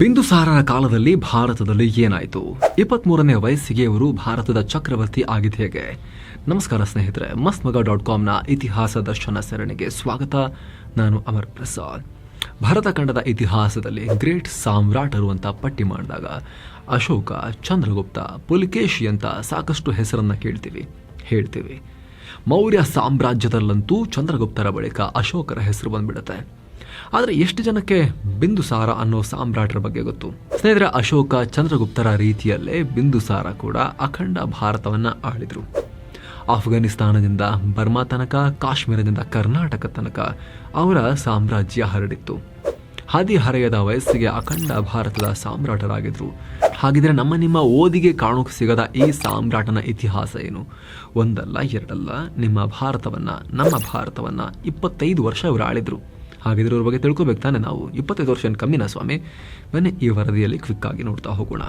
ಬಿಂದುಸಾರರ ಕಾಲದಲ್ಲಿ ಭಾರತದಲ್ಲಿ ಏನಾಯಿತು? ಇಪ್ಪತ್ತ್ ಮೂರನೇ ವಯಸ್ಸಿಗೆ ಇವರು ಭಾರತದ ಚಕ್ರವರ್ತಿ ಆಗಿದ್ದು ಹೇಗೆ? ನಮಸ್ಕಾರ ಸ್ನೇಹಿತರೆ ಮಸ್ತ್ ಮಗ ಡಾಟ್ ಕಾಮ್ನ ಇತಿಹಾಸ ದರ್ಶನ ಸರಣಿಗೆ ಸ್ವಾಗತ. ನಾನು ಅಮರ್ ಪ್ರಸಾದ್. ಭಾರತ ಖಂಡದ ಇತಿಹಾಸದಲ್ಲಿ ಗ್ರೇಟ್ ಸಾಮ್ರಾಟರು ಅಂತ ಪಟ್ಟಿ ಮಾಡಿದಾಗ ಅಶೋಕ, ಚಂದ್ರಗುಪ್ತ, ಪುಲಿಕೇಶಿ ಅಂತ ಸಾಕಷ್ಟು ಹೆಸರನ್ನ ಕೇಳ್ತೀವಿ, ಹೇಳ್ತೀವಿ. ಮೌರ್ಯ ಸಾಮ್ರಾಜ್ಯದಲ್ಲಂತೂ ಚಂದ್ರಗುಪ್ತರ ಬಳಿಕ ಅಶೋಕರ ಹೆಸರು ಬಂದ್ಬಿಡುತ್ತೆ. ಆದರೆ ಎಷ್ಟು ಜನಕ್ಕೆ ಬಿಂದುಸಾರ ಅನ್ನೋ ಸಾಮ್ರಾಟರ ಬಗ್ಗೆ ಗೊತ್ತು? ಸ್ನೇಹಿತರೆ, ಅಶೋಕ ಚಂದ್ರಗುಪ್ತರ ರೀತಿಯಲ್ಲೇ ಬಿಂದುಸಾರ ಕೂಡ ಅಖಂಡ ಭಾರತವನ್ನ ಆಳಿದ್ರು. ಆಫ್ಘಾನಿಸ್ತಾನದಿಂದ ಬರ್ಮಾ ತನಕ, ಕಾಶ್ಮೀರದಿಂದ ಕರ್ನಾಟಕ ತನಕ ಅವರ ಸಾಮ್ರಾಜ್ಯ ಹರಡಿತ್ತು. ಹದಿಹರೆಯದ ವಯಸ್ಸಿಗೆ ಅಖಂಡ ಭಾರತದ ಸಾಮ್ರಾಟರಾಗಿದ್ರು. ಹಾಗಿದ್ರೆ ನಮ್ಮ ನಿಮ್ಮ ಓದಿಗೆ ಕಾಣೋಕೆ ಸಿಗದ ಈ ಸಾಮ್ರಾಟನ ಇತಿಹಾಸ ಏನು? ಒಂದಲ್ಲ, ಎರಡಲ್ಲ, ನಿಮ್ಮ ಭಾರತವನ್ನ, ನಮ್ಮ ಭಾರತವನ್ನ ಇಪ್ಪತ್ತೈದು ವರ್ಷ ಇವರು ಆಳಿದ್ರು. ಹಾಗಿದ್ರೆ ಬಗ್ಗೆ ತಿಳ್ಕೊಬೇಕು ತಾನೆ ನಾವು. ಇಪ್ಪತ್ತೈದು ವರ್ಷ ಕಮ್ಮಿನ ಸ್ವಾಮಿ? ಬನ್ನಿ, ಈ ವರದಿಯಲ್ಲಿ ಕ್ವಿಕ್ ಆಗಿ ನೋಡ್ತಾ ಹೋಗೋಣ.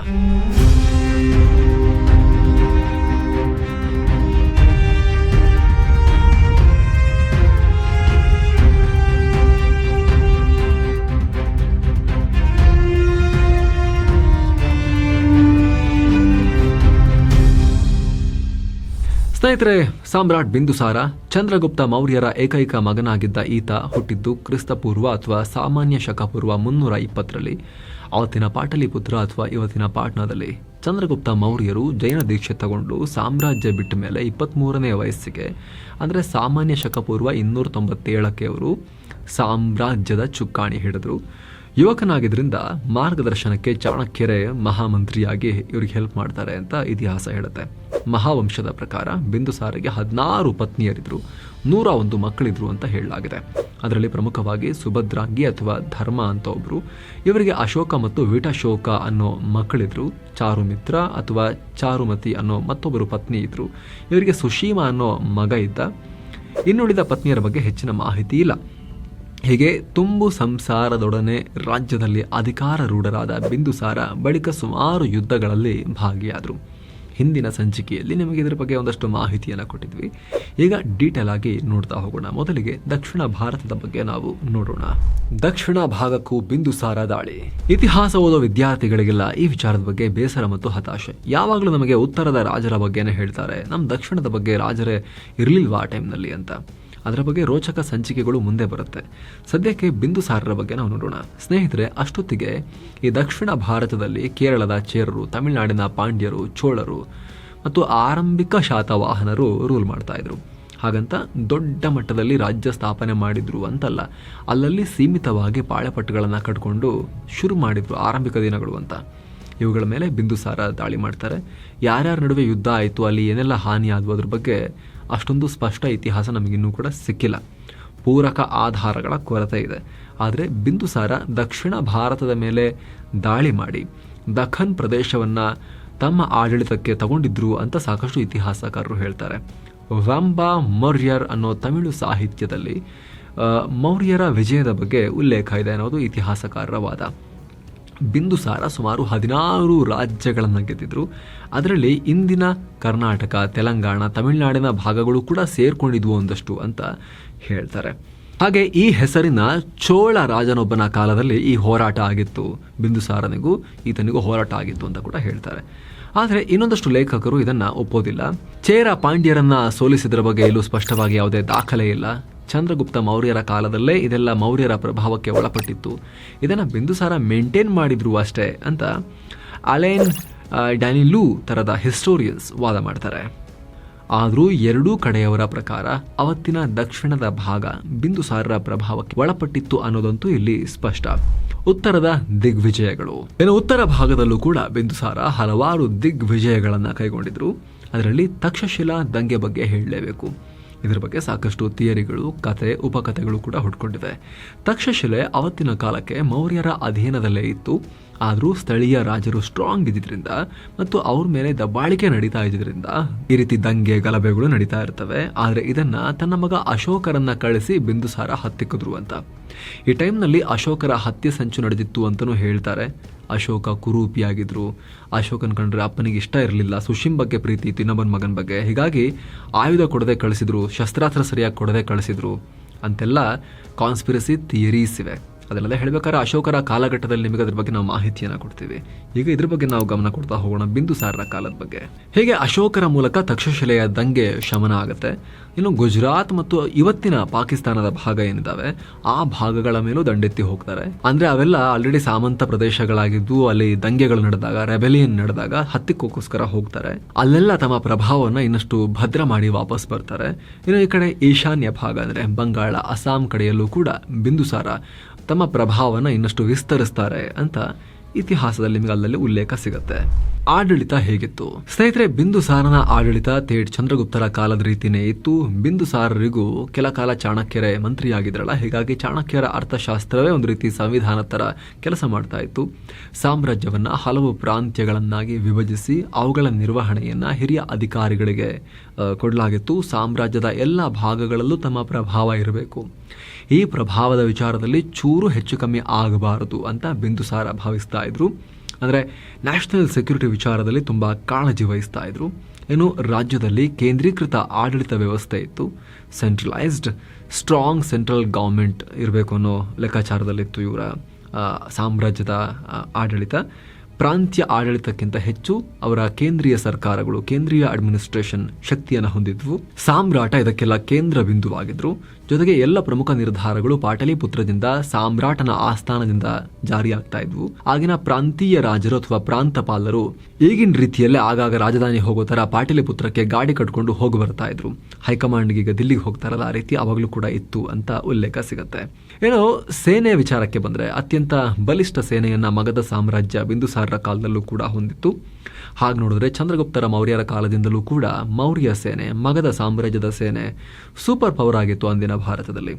ಸ್ನೇಹಿತರೆ ಸಾಮ್ರಾಟ್ ಬಿಂದುಸಾರ ಚಂದ್ರಗುಪ್ತ ಮೌರ್ಯರ ಏಕೈಕ ಮಗನಾಗಿದ್ದ ಈತ ಹುಟ್ಟಿದ್ದು ಕ್ರಿಸ್ತಪೂರ್ವ ಅಥವಾ ಸಾಮಾನ್ಯ ಶಕಪೂರ್ವ ಮುನ್ನೂರ ಇಪ್ಪತ್ತರಲ್ಲಿ. ಅವತ್ತಿನ ಪಾಟಲಿಪುತ್ರ ಅಥವಾ ಇವತ್ತಿನ ಪಾಟ್ನಾದಲ್ಲಿ ಚಂದ್ರಗುಪ್ತ ಮೌರ್ಯರು ಜೈನ ದೀಕ್ಷೆ ತಗೊಂಡು ಸಾಮ್ರಾಜ್ಯ ಬಿಟ್ಟ ಮೇಲೆ ಇಪ್ಪತ್ತ್ಮೂರನೇ ವಯಸ್ಸಿಗೆ, ಅಂದರೆ ಸಾಮಾನ್ಯ ಶಕಪೂರ್ವ ಇನ್ನೂರ ತೊಂಬತ್ತೇಳಕ್ಕೆ ಅವರು ಸಾಮ್ರಾಜ್ಯದ ಚುಕ್ಕಾಣಿ ಹಿಡಿದ್ರು. ಯುವಕನಾಗಿದ್ರಿಂದ ಮಾರ್ಗದರ್ಶನಕ್ಕೆ ಚಾಣಕ್ಯರೇ ಮಹಾಮಂತ್ರಿಯಾಗಿ ಇವ್ರಿಗೆ ಹೆಲ್ಪ್ ಮಾಡ್ತಾರೆ ಅಂತ ಇತಿಹಾಸ ಹೇಳುತ್ತೆ. ಮಹಾವಂಶದ ಪ್ರಕಾರ ಬಿಂದುಸಾರಿಗೆ ಹದಿನಾರು ಪತ್ನಿಯರಿದ್ರು, ನೂರ ಒಂದು ಮಕ್ಕಳಿದ್ರು ಅಂತ ಹೇಳಲಾಗಿದೆ. ಅದರಲ್ಲಿ ಪ್ರಮುಖವಾಗಿ ಸುಭದ್ರಾಂಗಿ ಅಥವಾ ಧರ್ಮ ಅಂತ ಒಬ್ರು, ಇವರಿಗೆ ಅಶೋಕ ಮತ್ತು ವಿಟಶೋಕ ಅನ್ನೋ ಮಕ್ಕಳಿದ್ರು, ಚಾರುಮಿತ್ರ ಅಥವಾ ಚಾರುಮತಿ ಅನ್ನೋ ಮತ್ತೊಬ್ಬರು ಪತ್ನಿ ಇದ್ರು, ಇವರಿಗೆ ಸುಶೀಮ ಅನ್ನೋ ಮಗ ಇದ್ದ. ಇನ್ನುಳಿದ ಪತ್ನಿಯರ ಬಗ್ಗೆ ಹೆಚ್ಚಿನ ಮಾಹಿತಿ ಇಲ್ಲ. ಹೀಗೆ ತುಂಬು ಸಂಸಾರದೊಡನೆ ರಾಜ್ಯದಲ್ಲಿ ಅಧಿಕಾರ ರೂಢರಾದ ಬಿಂದುಸಾರ ಬಳಿಕ ಸುಮಾರು ಯುದ್ಧಗಳಲ್ಲಿ ಭಾಗಿಯಾದರು. ಹಿಂದಿನ ಸಂಚಿಕೆಯಲ್ಲಿ ನಿಮಗೆ ಇದರ ಬಗ್ಗೆ ಒಂದಷ್ಟು ಮಾಹಿತಿಯನ್ನು ಕೊಟ್ಟಿದ್ವಿ. ಈಗ ಡೀಟೇಲ್ ಆಗಿ ನೋಡ್ತಾ ಹೋಗೋಣ. ಮೊದಲಿಗೆ ದಕ್ಷಿಣ ಭಾರತದ ಬಗ್ಗೆ ನಾವು ನೋಡೋಣ. ದಕ್ಷಿಣ ಭಾಗಕ್ಕೂ ಬಿಂದುಸಾರ ದಾಳಿ. ಇತಿಹಾಸ ಓದೋ ವಿದ್ಯಾರ್ಥಿಗಳಿಗೆಲ್ಲ ಈ ವಿಚಾರದ ಬಗ್ಗೆ ಬೇಸರ ಮತ್ತು ಹತಾಶೆ. ಯಾವಾಗಲೂ ನಮಗೆ ಉತ್ತರದ ರಾಜರ ಬಗ್ಗೆನೇ ಹೇಳ್ತಾರೆ. ನಮ್ಮ ದಕ್ಷಿಣದ ಬಗ್ಗೆ ರಾಜರೇ ಇರಲಿಲ್ವಾ ಆ ಟೈಮ್ನಲ್ಲಿ ಅಂತ. ಅದರ ಬಗ್ಗೆ ರೋಚಕ ಸಂಚಿಕೆಗಳು ಮುಂದೆ ಬರುತ್ತೆ. ಸದ್ಯಕ್ಕೆ ಬಿಂದುಸಾರರ ಬಗ್ಗೆ ನಾವು ನೋಡೋಣ. ಸ್ನೇಹಿತರೆ, ಅಷ್ಟೊತ್ತಿಗೆ ಈ ದಕ್ಷಿಣ ಭಾರತದಲ್ಲಿ ಕೇರಳದ ಚೇರರು, ತಮಿಳುನಾಡಿನ ಪಾಂಡ್ಯರು, ಚೋಳರು ಮತ್ತು ಆರಂಭಿಕ ಶಾತವಾಹನರು ರೂಲ್ ಮಾಡ್ತಾ ಇದ್ರು. ಹಾಗಂತ ದೊಡ್ಡ ಮಟ್ಟದಲ್ಲಿ ರಾಜ್ಯ ಸ್ಥಾಪನೆ ಮಾಡಿದ್ರು ಅಂತಲ್ಲ, ಅಲ್ಲಲ್ಲಿ ಸೀಮಿತವಾಗಿ ಪಾಳೆಪಟ್ಟುಗಳನ್ನು ಕಟ್ಕೊಂಡು ಶುರು ಮಾಡಿದ್ರು ಆರಂಭಿಕ ದಿನಗಳು ಅಂತ. ಇವುಗಳ ಮೇಲೆ ಬಿಂದುಸಾರ ದಾಳಿ ಮಾಡ್ತಾರೆ. ಯಾರ್ಯಾರ ನಡುವೆ ಯುದ್ಧ ಆಯಿತು, ಅಲ್ಲಿ ಏನೆಲ್ಲ ಹಾನಿ ಆದವು ಅದ್ರ ಬಗ್ಗೆ ಅಷ್ಟೊಂದು ಸ್ಪಷ್ಟ ಇತಿಹಾಸ ನಮಗಿನ್ನೂ ಕೂಡ ಸಿಕ್ಕಿಲ್ಲ. ಪೂರಕ ಆಧಾರಗಳ ಕೊರತೆ ಇದೆ. ಆದರೆ ಬಿಂದುಸಾರ ದಕ್ಷಿಣ ಭಾರತದ ಮೇಲೆ ದಾಳಿ ಮಾಡಿ ದಖನ್ ಪ್ರದೇಶವನ್ನು ತಮ್ಮ ಆಡಳಿತಕ್ಕೆ ತಗೊಂಡಿದ್ರು ಅಂತ ಸಾಕಷ್ಟು ಇತಿಹಾಸಕಾರರು ಹೇಳ್ತಾರೆ. ವಂಬಾ ಮೌರ್ಯರ್ ಅನ್ನೋ ತಮಿಳು ಸಾಹಿತ್ಯದಲ್ಲಿ ಮೌರ್ಯರ ವಿಜಯದ ಬಗ್ಗೆ ಉಲ್ಲೇಖ ಇದೆ ಅನ್ನೋದು ಇತಿಹಾಸಕಾರರ ವಾದ. ಬಿಂದುಸಾರ ಸುಮಾರು ಹದಿನಾರು ರಾಜ್ಯಗಳನ್ನು ಗೆದ್ದಿದ್ರು. ಅದರಲ್ಲಿ ಇಂದಿನ ಕರ್ನಾಟಕ, ತೆಲಂಗಾಣ, ತಮಿಳುನಾಡಿನ ಭಾಗಗಳು ಕೂಡ ಸೇರಿಕೊಂಡಿದ್ವು ಒಂದಷ್ಟು ಅಂತ ಹೇಳ್ತಾರೆ. ಹಾಗೆ ಈ ಹೆಸರಿನ ಚೋಳ ರಾಜನೊಬ್ಬನ ಕಾಲದಲ್ಲಿ ಈ ಹೋರಾಟ ಆಗಿತ್ತು ಬಿಂದುಸಾರನಿಗೂ ಈತನಿಗೂ ಹೋರಾಟ ಆಗಿತ್ತು ಅಂತ ಕೂಡ ಹೇಳ್ತಾರೆ. ಆದರೆ ಇನ್ನೊಂದಷ್ಟು ಲೇಖಕರು ಇದನ್ನು ಒಪ್ಪೋದಿಲ್ಲ. ಚೇರ ಪಾಂಡ್ಯರನ್ನ ಸೋಲಿಸಿದ್ರ ಬಗ್ಗೆ ಎಲ್ಲೂ ಸ್ಪಷ್ಟವಾಗಿ ಯಾವುದೇ ದಾಖಲೆ ಇಲ್ಲ. ಚಂದ್ರಗುಪ್ತ ಮೌರ್ಯರ ಕಾಲದಲ್ಲೇ ಇದೆಲ್ಲ ಮೌರ್ಯರ ಪ್ರಭಾವಕ್ಕೆ ಒಳಪಟ್ಟಿತ್ತು. ಇದನ್ನು ಬಿಂದುಸಾರ ಮೇಂಟೈನ್ ಮಾಡಿದ್ರು ಅಷ್ಟೇ ಅಂತ ಅಲೆನ್ ಡ್ಯಾನಿಲೂ ಥರದ ಹಿಸ್ಟೋರಿಯನ್ಸ್ ವಾದ ಮಾಡ್ತಾರೆ. ಆದರೂ ಎರಡೂ ಕಡೆಯವರ ಪ್ರಕಾರ ಅವತ್ತಿನ ದಕ್ಷಿಣದ ಭಾಗ ಬಿಂದುಸಾರರ ಪ್ರಭಾವಕ್ಕೆ ಒಳಪಟ್ಟಿತ್ತು ಅನ್ನೋದಂತೂ ಇಲ್ಲಿ ಸ್ಪಷ್ಟ. ಉತ್ತರದ ದಿಗ್ವಿಜಯಗಳು. ಇನ್ನು ಉತ್ತರ ಭಾಗದಲ್ಲೂ ಕೂಡ ಬಿಂದುಸಾರ ಹಲವಾರು ದಿಗ್ವಿಜಯಗಳನ್ನು ಕೈಗೊಂಡಿದ್ರು. ಅದರಲ್ಲಿ ತಕ್ಷಶಿಲಾ ದಂಗೆ ಬಗ್ಗೆ ಹೇಳಲೇಬೇಕು. ಇದರ ಬಗ್ಗೆ ಸಾಕಷ್ಟು ಥಿಯರಿಗಳು ಕತೆ ಉಪಕಥೆಗಳು ಕೂಡ ಹುಟ್ಕೊಂಡಿವೆ ತಕ್ಷಶಿಲೆ ಅವತ್ತಿನ ಕಾಲಕ್ಕೆ ಮೌರ್ಯರ ಅಧೀನದಲ್ಲೇ ಇತ್ತು. ಆದರೂ ಸ್ಥಳೀಯ ರಾಜರು ಸ್ಟ್ರಾಂಗ್ ಇದ್ದಿದ್ರಿಂದ ಮತ್ತು ಅವ್ರ ಮೇಲೆ ದಬ್ಬಾಳಿಕೆ ನಡೀತಾ ಇದ್ದಿದ್ರಿಂದ ಈ ರೀತಿ ದಂಗೆ ಗಲಭೆಗಳು ನಡೀತಾ ಇರ್ತವೆ. ಆದರೆ ಇದನ್ನು ತನ್ನ ಮಗ ಅಶೋಕರನ್ನ ಕಳಿಸಿ ಬಿಂದುಸಾರ ಹತ್ತಿಕ್ಕಿದ್ರು ಅಂತ ಈ ಟೈಮ್ನಲ್ಲಿ ಅಶೋಕರ ಹತ್ಯೆ ಸಂಚು ನಡೆದಿತ್ತು ಅಂತಲೂ ಹೇಳ್ತಾರೆ. ಅಶೋಕ ಕುರೂಪಿಯಾಗಿದ್ರು. ಅಶೋಕನ ಕಂಡ್ರೆ ಅಪ್ಪನಿಗೆ ಇಷ್ಟ ಇರಲಿಲ್ಲ. ಸುಶಿಮ್ ಬಗ್ಗೆ ಪ್ರೀತಿ ಇತ್ತು, ಇನ್ನೊಬ್ಬನ ಮಗನ ಬಗ್ಗೆ. ಹೀಗಾಗಿ ಆಯುಧ ಕೊಡದೆ ಕಳಿಸಿದ್ರು, ಶಸ್ತ್ರಾಸ್ತ್ರ ಸರಿಯಾಗಿ ಕೊಡದೆ ಕಳಿಸಿದ್ರು. ಅಂತೆಲ್ಲ ಕಾನ್ಸ್ಪಿರಸಿ ಥಿಯರೀಸ್ ಇವೆ. ಅದೆಲ್ಲ ಹೇಳಬೇಕಾದ್ರೆ ಅಶೋಕರ ಕಾಲಘಟ್ಟದಲ್ಲಿ ನಿಮಗೆ ಅದ್ರ ಬಗ್ಗೆ ನಾವು ಮಾಹಿತಿಯನ್ನು ಕೊಡ್ತೀವಿ. ಈಗ ಇದ್ರ ಬಗ್ಗೆ ನಾವು ಗಮನ ಕೊಡ್ತಾ ಹೋಗೋಣ ಬಿಂದುಸಾರರ ಕಾಲದ ಬಗ್ಗೆ. ಹೇಗೆ ಅಶೋಕರ ಮೂಲಕ ತಕ್ಷಶಿಲೆಯ ದಂಗೆ ಶಮನ ಆಗುತ್ತೆ. ಇನ್ನು ಗುಜರಾತ್ ಮತ್ತು ಇವತ್ತಿನ ಪಾಕಿಸ್ತಾನದ ಭಾಗ ಏನಿದಾವೆ, ಆ ಭಾಗಗಳ ಮೇಲೂ ದಂಡೆತ್ತಿ ಹೋಗ್ತಾರೆ. ಅಂದ್ರೆ ಅವೆಲ್ಲ ಆಲ್ರೆಡಿ ಸಾಮಂತ ಪ್ರದೇಶಗಳಾಗಿದ್ದು, ಅಲ್ಲಿ ದಂಗೆಗಳು ನಡೆದಾಗ ರೆಬೆಲಿಯನ್ ನಡೆದಾಗ ಹತ್ತಿಕ್ಕೋಸ್ಕರ ಹೋಗ್ತಾರೆ. ಅಲ್ಲೆಲ್ಲ ತಮ್ಮ ಪ್ರಭಾವವನ್ನು ಇನ್ನಷ್ಟು ಭದ್ರ ಮಾಡಿ ವಾಪಸ್ ಬರ್ತಾರೆ. ಇನ್ನು ಈ ಕಡೆ ಈಶಾನ್ಯ ಭಾಗ ಅಂದ್ರೆ ಬಂಗಾಳ, ಅಸ್ಸಾಂ ಕಡೆಯಲ್ಲೂ ಕೂಡ ಬಿಂದುಸಾರ ತಮ್ಮ ಪ್ರಭಾವನ ಇನ್ನಷ್ಟು ವಿಸ್ತರಿಸ್ತಾರೆ ಅಂತ ಇತಿಹಾಸದಲ್ಲಿ ನಿಮಗೆ ಅಲ್ಲಲ್ಲಿ ಉಲ್ಲೇಖ ಸಿಗುತ್ತೆ. ಆಡಳಿತ ಹೇಗಿತ್ತು? ಸ್ನೇಹಿತರೆ, ಬಿಂದುಸಾರನ ಆಡಳಿತ ತೇಡ್ ಚಂದ್ರಗುಪ್ತರ ಕಾಲದ ರೀತಿನೇ ಇತ್ತು. ಬಿಂದುಸಾರರಿಗೂ ಕೆಲ ಕಾಲ ಚಾಣಕ್ಯರೇ ಮಂತ್ರಿಯಾಗಿದ್ರಲ್ಲ, ಹೀಗಾಗಿ ಚಾಣಕ್ಯರ ಅರ್ಥಶಾಸ್ತ್ರವೇ ಒಂದು ರೀತಿ ಸಂವಿಧಾನ ತರ ಕೆಲಸ ಮಾಡ್ತಾ ಇತ್ತು. ಸಾಮ್ರಾಜ್ಯವನ್ನ ಹಲವು ಪ್ರಾಂತ್ಯಗಳನ್ನಾಗಿ ವಿಭಜಿಸಿ ಅವುಗಳ ನಿರ್ವಹಣೆಯನ್ನ ಹಿರಿಯ ಅಧಿಕಾರಿಗಳಿಗೆ ಕೊಡಲಾಗಿತ್ತು. ಸಾಮ್ರಾಜ್ಯದ ಎಲ್ಲ ಭಾಗಗಳಲ್ಲೂ ತಮ್ಮ ಪ್ರಭಾವ ಇರಬೇಕು. ಈ ಪ್ರಭಾವದ ವಿಚಾರದಲ್ಲಿ ಚೂರು ಹೆಚ್ಚು ಕಮ್ಮಿ ಆಗಬಾರದು ಅಂತ ಬಿಂದುಸಾರ ಭಾವಿಸ್ತಾ ಇದ್ರು. ಅಂದರೆ ನ್ಯಾಷನಲ್ ಸೆಕ್ಯೂರಿಟಿ ವಿಚಾರದಲ್ಲಿ ತುಂಬ ಕಾಳಜಿ ವಹಿಸ್ತಾ ಇದ್ರು. ಇನ್ನು ರಾಜ್ಯದಲ್ಲಿ ಕೇಂದ್ರೀಕೃತ ಆಡಳಿತ ವ್ಯವಸ್ಥೆ ಇತ್ತು. ಸೆಂಟ್ರಲೈಸ್ಡ್ ಸ್ಟ್ರಾಂಗ್ ಸೆಂಟ್ರಲ್ ಗೌರ್ಮೆಂಟ್ ಇರಬೇಕು ಅನ್ನೋ ಲೆಕ್ಕಾಚಾರದಲ್ಲಿತ್ತು ಇವರ ಸಾಮ್ರಾಜ್ಯದ ಆಡಳಿತ. ಪ್ರಾಂತ್ಯ ಆಡಳಿತಕ್ಕಿಂತ ಹೆಚ್ಚು ಅವರ ಕೇಂದ್ರೀಯ ಸರ್ಕಾರಗಳು, ಕೇಂದ್ರೀಯ ಅಡ್ಮಿನಿಸ್ಟ್ರೇಷನ್ ಶಕ್ತಿಯನ್ನು ಹೊಂದಿದ್ವು. ಸಾಮ್ರಾಟ ಇದಕ್ಕೆಲ್ಲ ಕೇಂದ್ರ ಬಿಂದುವಾಗಿದ್ರು. ಜೊತೆಗೆ ಎಲ್ಲ ಪ್ರಮುಖ ನಿರ್ಧಾರಗಳು ಪಾಟಲಿಪುತ್ರದಿಂದ ಸಾಮ್ರಾಟನ ಆಸ್ಥಾನದಿಂದ ಜಾರಿಯಾಗ್ತಾ ಇದ್ವು. ಆಗಿನ ಪ್ರಾಂತೀಯ ರಾಜರು ಅಥವಾ ಪ್ರಾಂತಪಾಲರು ಈಗಿನ ರೀತಿಯಲ್ಲೇ ಆಗಾಗ ರಾಜಧಾನಿ ಹೋಗೋ ತರ ಪಾಟಲಿಪುತ್ರಕ್ಕೆ ಗಾಡಿ ಕಟ್ಕೊಂಡು ಹೋಗಿ ಬರ್ತಾ ಇದ್ರು. ಹೈಕಮಾಂಡ್ಗೆ ಈಗ ದಿಲ್ಲಿಗೆ ಹೋಗ್ತಾರಲ್ಲ ಆ ರೀತಿ ಅವಾಗಲೂ ಕೂಡ ಇತ್ತು ಅಂತ ಉಲ್ಲೇಖ ಸಿಗುತ್ತೆ. ಏನೋ ಸೇನೆ ವಿಚಾರಕ್ಕೆ ಬಂದ್ರೆ ಅತ್ಯಂತ ಬಲಿಷ್ಠ ಸೇನೆಯನ್ನ ಮಗಧ ಸಾಮ್ರಾಜ್ಯ ಬಿಂದುಸಾರರ ಕಾಲದಲ್ಲೂ ಕೂಡ ಹೊಂದಿತ್ತು. ಹಾಗೆ ನೋಡಿದ್ರೆ ಚಂದ್ರಗುಪ್ತರ ಮೌರ್ಯರ ಕಾಲದಿಂದಲೂ ಕೂಡ ಮೌರ್ಯ ಸೇನೆ, ಮಗಧ ಸಾಮ್ರಾಜ್ಯದ ಸೇನೆ, ಸೂಪರ್ ಪವರ್ ಆಗಿತ್ತು ಅಂದಿನ ಭಾರತದಲ್ಲಿ.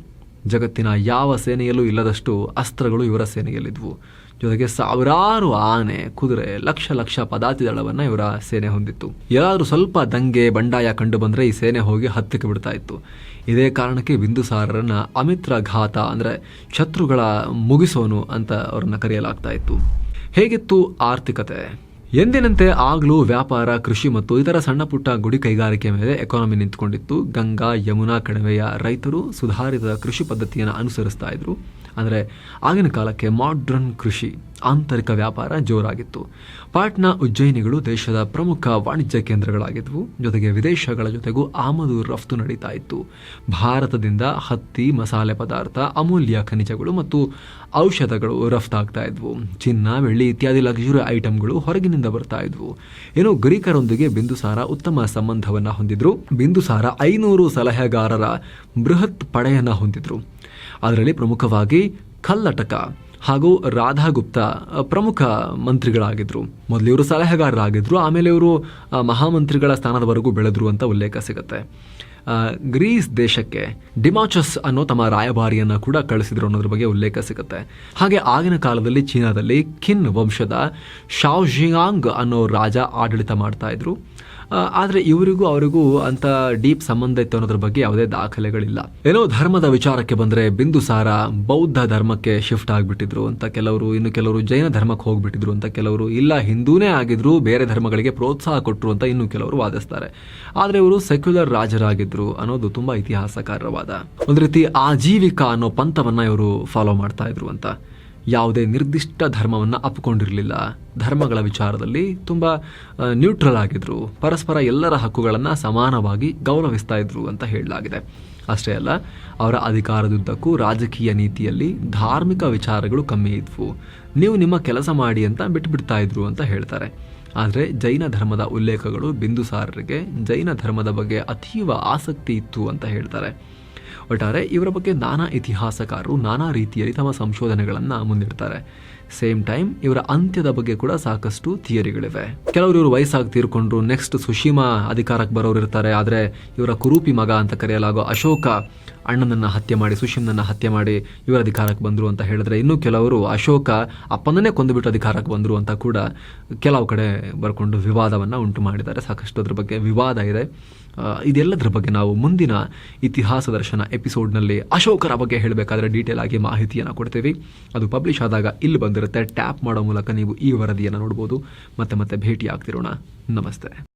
ಜಗತ್ತಿನ ಯಾವ ಸೇನೆಯಲ್ಲೂ ಇಲ್ಲದಷ್ಟು ಅಸ್ತ್ರಗಳು ಇವರ ಸೇನೆಯಲ್ಲಿದ್ವು. ಜೊತೆಗೆ ಸಾವಿರಾರು ಆನೆ, ಕುದುರೆ, ಲಕ್ಷ ಲಕ್ಷ ಪದಾತಿ ದಳವನ್ನ ಇವರ ಸೇನೆ ಹೊಂದಿತ್ತು. ಯಾರಾದರೂ ಸ್ವಲ್ಪ ದಂಗೆ ಬಂಡಾಯ ಕಂಡು ಬಂದರೆ ಈ ಸೇನೆ ಹೋಗಿ ಹತ್ತಕ್ಕೆ ಬಿಡ್ತಾ ಇತ್ತು. ಇದೇ ಕಾರಣಕ್ಕೆ ಬಿಂದುಸಾರರನ್ನು ಅಮಿತ್ರ ಘಾತ ಅಂದ್ರೆ ಶತ್ರುಗಳ ಮುಗಿಸೋನು ಅಂತ ಅವರನ್ನು ಕರೆಯಲಾಗ್ತಾ ಇತ್ತು. ಹೇಗಿತ್ತು ಆರ್ಥಿಕತೆ? ಎಂದಿನಂತೆ ಆಗಲೂ ವ್ಯಾಪಾರ, ಕೃಷಿ ಮತ್ತು ಇತರ ಸಣ್ಣ ಪುಟ್ಟ ಗುಡಿ ಕೈಗಾರಿಕೆ ಮೇಲೆ ಎಕಾನಮಿ ನಿಂತುಕೊಂಡಿತ್ತು. ಗಂಗಾ, ಯಮುನಾ ಕಣಿವೆಯ ರೈತರು ಸುಧಾರಿತ ಕೃಷಿ ಪದ್ಧತಿಯನ್ನು ಅನುಸರಿಸ್ತಾ ಇದ್ರು. ಅಂದರೆ ಆಗಿನ ಕಾಲಕ್ಕೆ ಮಾಡ್ರನ್ ಕೃಷಿ, ಆಂತರಿಕ ವ್ಯಾಪಾರ ಜೋರಾಗಿತ್ತು. ಪಾಟ್ನಾ ಉಜ್ಜಯಿನಿಗಳು ದೇಶದ ಪ್ರಮುಖ ವಾಣಿಜ್ಯ ಕೇಂದ್ರಗಳಾಗಿದ್ವು. ಜೊತೆಗೆ ವಿದೇಶಗಳ ಜೊತೆಗೂ ಆಮದು ರಫ್ತು ನಡೀತಾ ಇತ್ತು. ಭಾರತದಿಂದ ಹತ್ತಿ, ಮಸಾಲೆ ಪದಾರ್ಥ, ಅಮೂಲ್ಯ ಖನಿಜಗಳು ಮತ್ತು ಔಷಧಗಳು ರಫ್ತಾಗ್ತಾ ಇದ್ವು. ಚಿನ್ನ, ಬೆಳ್ಳಿ ಇತ್ಯಾದಿ ಲಕ್ಸುರಿ ಐಟಮ್ಗಳು ಹೊರಗಿನಿಂದ ಬರ್ತಾ ಇದ್ವು. ಏನು ಗ್ರೀಕರೊಂದಿಗೆ ಬಿಂದುಸಾರ ಉತ್ತಮ ಸಂಬಂಧವನ್ನು ಹೊಂದಿದ್ರು. ಬಿಂದುಸಾರ ಐನೂರು ಸಲಹೆಗಾರರ ಬೃಹತ್ ಪಡೆಯನ್ನು ಹೊಂದಿದ್ರು. ಅದರಲ್ಲಿ ಪ್ರಮುಖವಾಗಿ ಕಲ್ಲಟಕ ಹಾಗೂ ರಾಧಾಗುಪ್ತ ಪ್ರಮುಖ ಮಂತ್ರಿಗಳಾಗಿದ್ದರು ಮೊದಲು ಇವರು ಸಲಹೆಗಾರರಾಗಿದ್ದರು ಆಮೇಲೆ ಇವರು ಮಹಾಮಂತ್ರಿಗಳ ಸ್ಥಾನದವರೆಗೂ ಬೆಳೆದ್ರು ಅಂತ ಉಲ್ಲೇಖ ಸಿಗುತ್ತೆ. ಗ್ರೀಸ್ ದೇಶಕ್ಕೆ ಡಿಮಾಚಸ್ ಅನ್ನೋ ತಮ್ಮ ರಾಯಭಾರಿಯನ್ನು ಕೂಡ ಕಳಿಸಿದ್ರು ಅನ್ನೋದ್ರ ಬಗ್ಗೆ ಉಲ್ಲೇಖ ಸಿಗುತ್ತೆ. ಹಾಗೆ ಆಗಿನ ಕಾಲದಲ್ಲಿ ಚೀನಾದಲ್ಲಿ ಖಿನ್ ವಂಶದ ಶಾವ್ಜಿಯಾಂಗ್ ಅನ್ನೋ ರಾಜ ಆಡಳಿತ ಮಾಡ್ತಾ ಇದ್ರು. ಆದ್ರೆ ಇವರಿಗೂ ಅವರಿಗೂ ಅಂತ ಡೀಪ್ ಸಂಬಂಧ ಇತ್ತು ಅನ್ನೋದ್ರ ಬಗ್ಗೆ ಯಾವುದೇ ದಾಖಲೆಗಳಿಲ್ಲ. ಏನೋ ಧರ್ಮದ ವಿಚಾರಕ್ಕೆ ಬಂದ್ರೆ ಬಿಂದುಸಾರ ಬೌದ್ಧ ಧರ್ಮಕ್ಕೆ ಶಿಫ್ಟ್ ಆಗಿಬಿಟ್ಟಿದ್ರು ಅಂತ ಕೆಲವರು, ಇನ್ನು ಕೆಲವರು ಜೈನ ಧರ್ಮಕ್ಕೆ ಹೋಗ್ಬಿಟ್ಟಿದ್ರು ಅಂತ ಕೆಲವರು, ಇಲ್ಲ ಹಿಂದೂನೇ ಆಗಿದ್ರು ಬೇರೆ ಧರ್ಮಗಳಿಗೆ ಪ್ರೋತ್ಸಾಹ ಕೊಟ್ಟರು ಅಂತ ಇನ್ನು ಕೆಲವರು ವಾದಿಸ್ತಾರೆ. ಆದರೆ ಇವರು ಸೆಕ್ಯುಲರ್ ರಾಜರಾಗಿದ್ರು ಅನ್ನೋದು ತುಂಬಾ ಇತಿಹಾಸಕಾರವಾದ. ಒಂದು ರೀತಿ ಆಜೀವಿಕ ಅನ್ನೋ ಪಂಥವನ್ನ ಇವರು ಫಾಲೋ ಮಾಡ್ತಾ ಇದ್ರು ಅಂತ. ಯಾವುದೇ ನಿರ್ದಿಷ್ಟ ಧರ್ಮವನ್ನು ಅಪ್ಪಿಕೊಂಡಿರಲಿಲ್ಲ. ಧರ್ಮಗಳ ವಿಚಾರದಲ್ಲಿ ತುಂಬ ನ್ಯೂಟ್ರಲ್ ಆಗಿದ್ರು. ಪರಸ್ಪರ ಎಲ್ಲರ ಹಕ್ಕುಗಳನ್ನು ಸಮಾನವಾಗಿ ಗೌರವಿಸ್ತಾ ಇದ್ರು ಅಂತ ಹೇಳಲಾಗಿದೆ. ಅಷ್ಟೇ ಅಲ್ಲ, ಅವರ ಅಧಿಕಾರದುದ್ದಕ್ಕೂ ರಾಜಕೀಯ ನೀತಿಯಲ್ಲಿ ಧಾರ್ಮಿಕ ವಿಚಾರಗಳು ಕಮ್ಮಿ ಇದ್ವು. ನೀವು ನಿಮ್ಮ ಕೆಲಸ ಮಾಡಿ ಅಂತ ಬಿಟ್ಬಿಡ್ತಾ ಇದ್ರು ಅಂತ ಹೇಳ್ತಾರೆ. ಆದರೆ ಜೈನ ಧರ್ಮದ ಉಲ್ಲೇಖಗಳು ಬಿಂದುಸಾರರಿಗೆ ಜೈನ ಧರ್ಮದ ಬಗ್ಗೆ ಅತೀವ ಆಸಕ್ತಿ ಇತ್ತು ಅಂತ ಹೇಳ್ತಾರೆ. ಒಟ್ಟಾರೆ ಇವರ ಬಗ್ಗೆ ನಾನಾ ಇತಿಹಾಸಕಾರರು ನಾನಾ ರೀತಿಯಲ್ಲಿ ತಮ್ಮ ಸಂಶೋಧನೆಗಳನ್ನು ಮುಂದಿಡ್ತಾರೆ. ಸೇಮ್ ಟೈಮ್ ಇವರ ಅಂತ್ಯದ ಬಗ್ಗೆ ಕೂಡ ಸಾಕಷ್ಟು ಥಿಯರಿಗಳಿವೆ ಕೆಲವರು ಇವರು ವಯಸ್ಸಾಗಿ ತೀರ್ಕೊಂಡ್ರು ನೆಕ್ಸ್ಟ್ ಸುಶೀಮಾ ಅಧಿಕಾರಕ್ಕೆ ಬರೋರು ಇರ್ತಾರೆ. ಆದರೆ ಇವರ ಕುರೂಪಿ ಮಗ ಅಂತ ಕರೆಯಲಾಗೋ ಅಶೋಕ ಅಣ್ಣನನ್ನ ಹತ್ಯೆ ಮಾಡಿ, ಸುಶೀಮ್ನನ್ನ ಹತ್ಯೆ ಮಾಡಿ ಇವರ ಅಧಿಕಾರಕ್ಕೆ ಬಂದರು ಅಂತ ಹೇಳಿದ್ರೆ ಇನ್ನು ಕೆಲವರು ಅಶೋಕ ಅಪ್ಪನನ್ನೇ ಕೊಂದುಬಿಟ್ಟು ಅಧಿಕಾರಕ್ಕೆ ಬಂದರು ಅಂತ ಕೂಡ ಕೆಲವು ಕಡೆ ಬರ್ಕೊಂಡು ವಿವಾದವನ್ನು ಉಂಟು ಮಾಡಿದ್ದಾರೆ. ಸಾಕಷ್ಟು ಅದ್ರ ಬಗ್ಗೆ ವಿವಾದ ಇದೆ. ಇದೆಲ್ಲದರ ಬಗ್ಗೆ ನಾವು ಮುಂದಿನ ಇತಿಹಾಸ ದರ್ಶನ ಎಪಿಸೋಡ್ನಲ್ಲಿ ಅಶೋಕರ ಬಗ್ಗೆ ಹೇಳಬೇಕಾದ್ರೆ ಡೀಟೇಲ್ ಆಗಿ ಮಾಹಿತಿಯನ್ನು ಕೊಡ್ತೀವಿ. ಅದು ಪಬ್ಲಿಷ್ ಆದಾಗ ಇಲ್ಲಿ ಬಂದಿರುತ್ತೆ ಟ್ಯಾಪ್ ಮಾಡೋ ಮೂಲಕ ನೀವು ಈ ವರದಿಯನ್ನು ನೋಡ್ಬೋದು. ಮತ್ತೆ ಮತ್ತೆ ಭೇಟಿ ಆಗ್ತಿರೋಣ ನಮಸ್ತೆ.